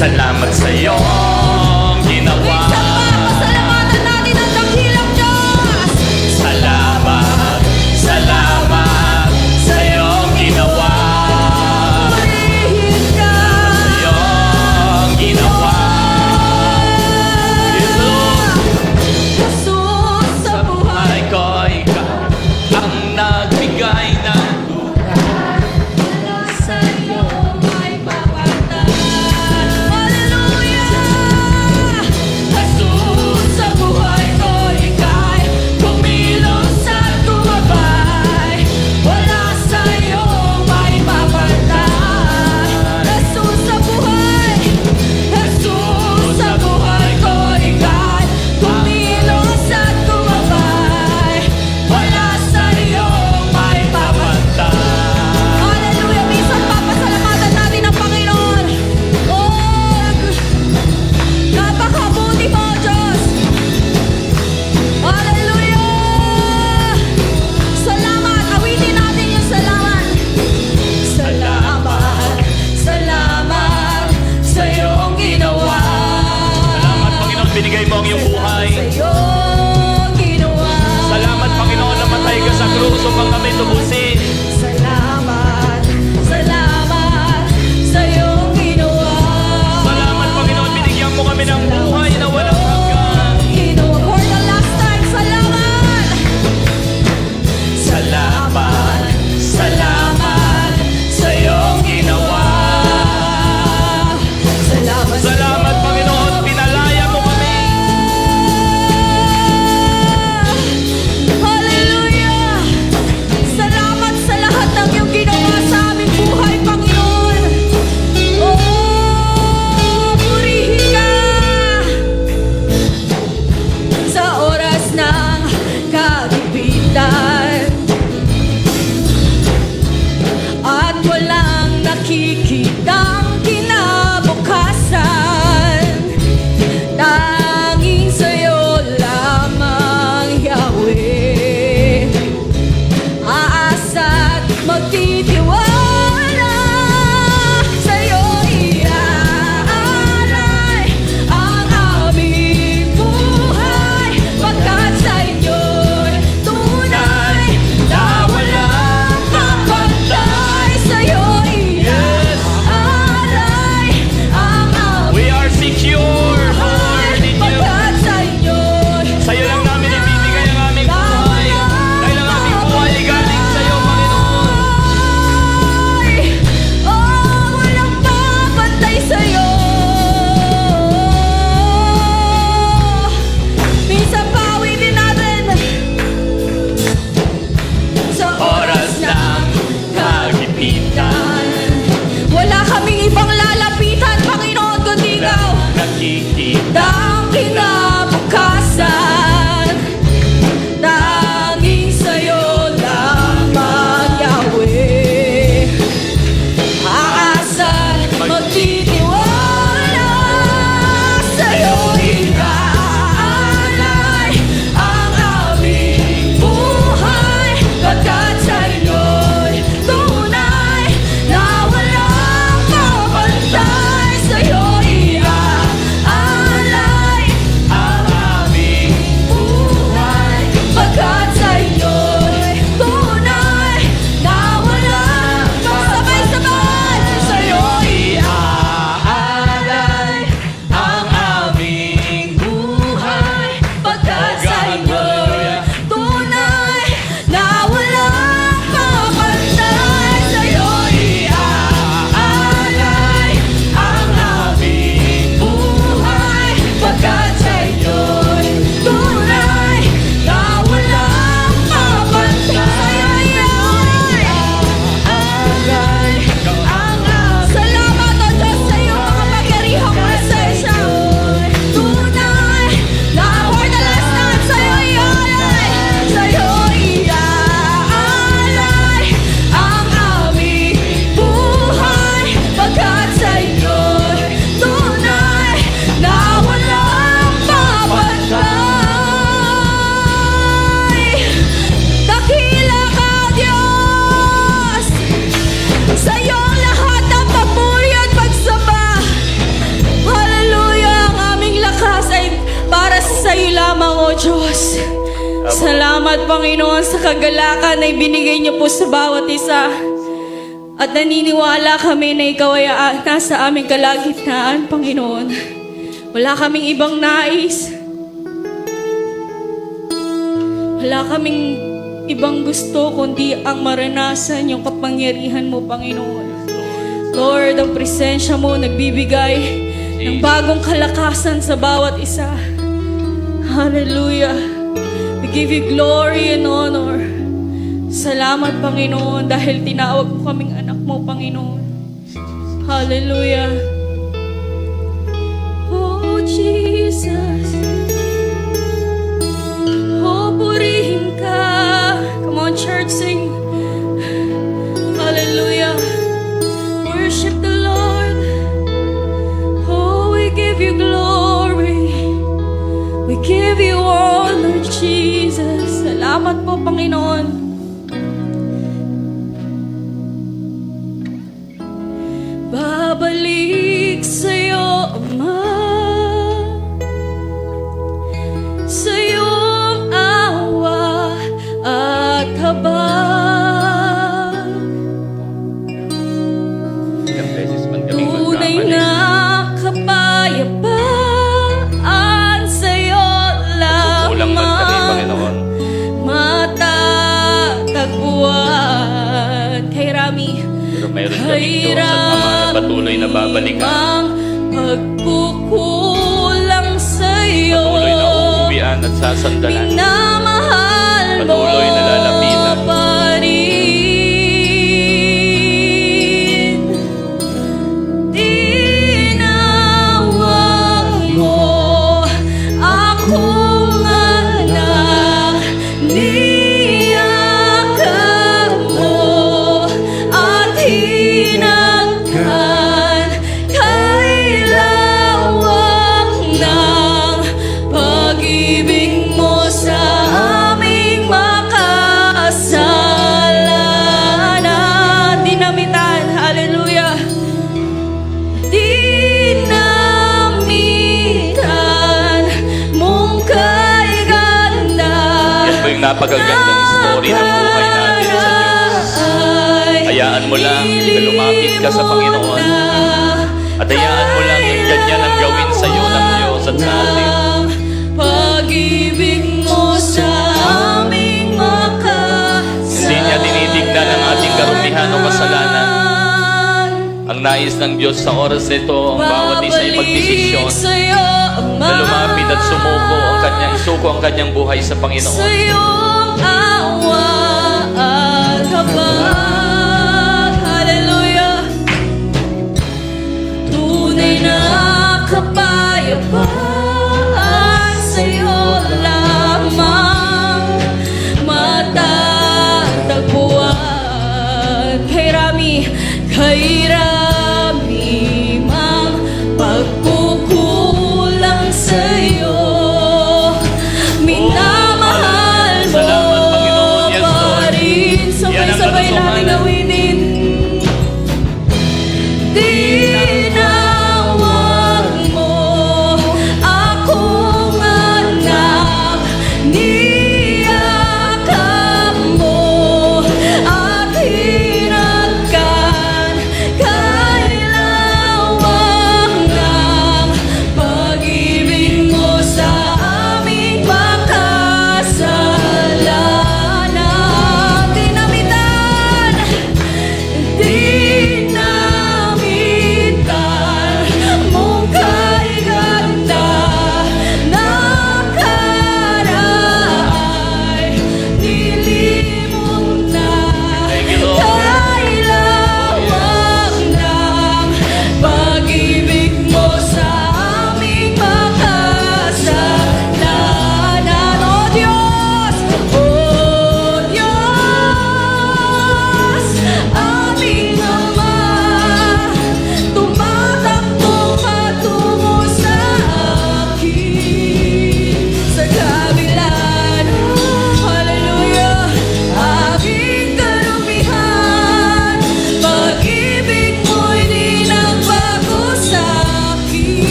Salamat sa chiquita. Kagalakan na ibinigay niyo po sa bawat isa. At naniniwala kami na ikaw ay nasa aming kalagitnaan, Panginoon. Wala kaming ibang nais. Wala kaming ibang gusto kundi ang maranasan yung kapangyarihan mo, Panginoon. Lord, ang presensya mo nagbibigay ng bagong kalakasan sa bawat isa. Hallelujah. Give you glory and honor. Salamat, Panginoon, dahil tinawag mo kaming anak mo, Panginoon. Hallelujah. Oh, Jesus. Oh, purihin ka. Come on, church, sing. Salamat po, Panginoon. Babalik sa'yo, Ama. Na patuloy na babalikan. ang pagkukulang sa'yo. Patuloy na uuwian at sasandalan. Buhay natin sa Diyos. Hayaan mo lang na lumapit ka sa Panginoon. At hayaan mo lang yung ganyan ang gawin sa iyo ng Diyos at sa atin. Pag-ibig mo sa aming makasalanan. Hindi niya tinitignan ang ating karumihan o kasalanan. Ang nais ng Diyos sa oras nito, ang bawat isa ay magdesisyon na lumapit at sumuko ang kanyang suko ang kanyang buhay sa Panginoon. At habag. Hallelujah. Tunay na kapayapaan sa iyo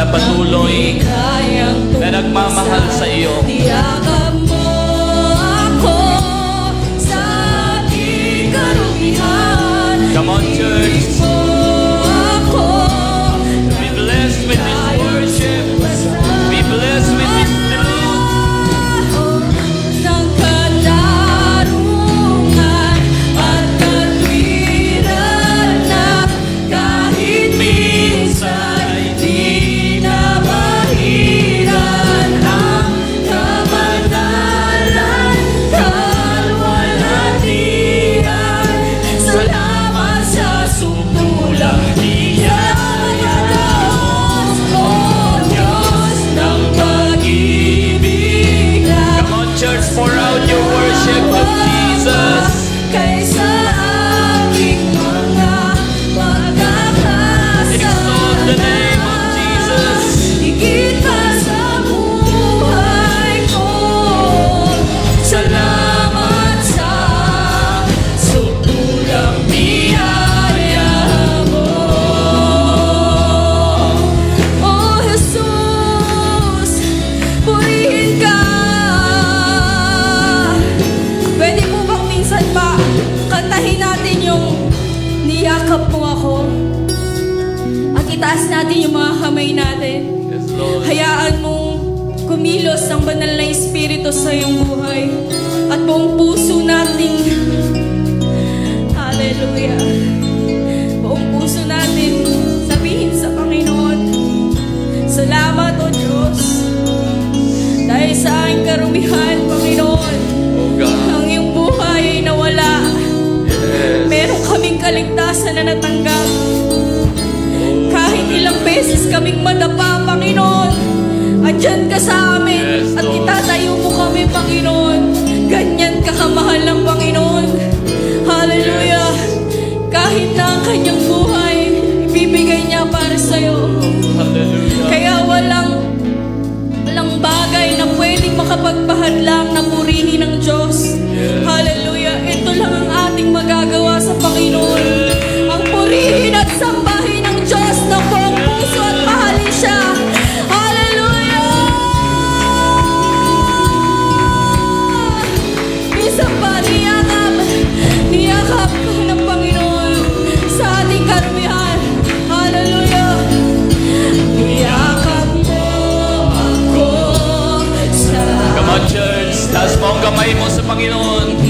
na patuloy na nagmamahal sa iyo. Mo ako at itaas natin yung mga kamay natin Yes, Lord. Hayaan mong kumilos ang banal na espiritu sa iyong buhay at buong puso natin. Hallelujah. Buong puso natin sabihin sa Panginoon, Salamat o Diyos. Dahil sa aking karumihan, Panginoon, kaligtasan na natanggap. Kahit ilang beses kaming madapa, Panginoon, andyan ka sa amin at itatayo mo kami, Panginoon. Ganyan ka kamahal ng Panginoon. Hallelujah. Kahit na ang kanyang buhay, ibibigay niya para sa'yo. Hallelujah. Kaya walang walang bagay na pwedeng makapagpahadlang na purihin ng Diyos. Hallelujah. Ito lang ang ating magagawa Panginoon. Ang purihin at sambahin ng Diyos ng buong puso at mahalin siya. Hallelujah! Isang pa niyakap, niyakap ng Panginoon sa ating karumihan. Hallelujah! Niyakap mo ako sa Come on, church. Taas mo ang kamay mo sa Panginoon.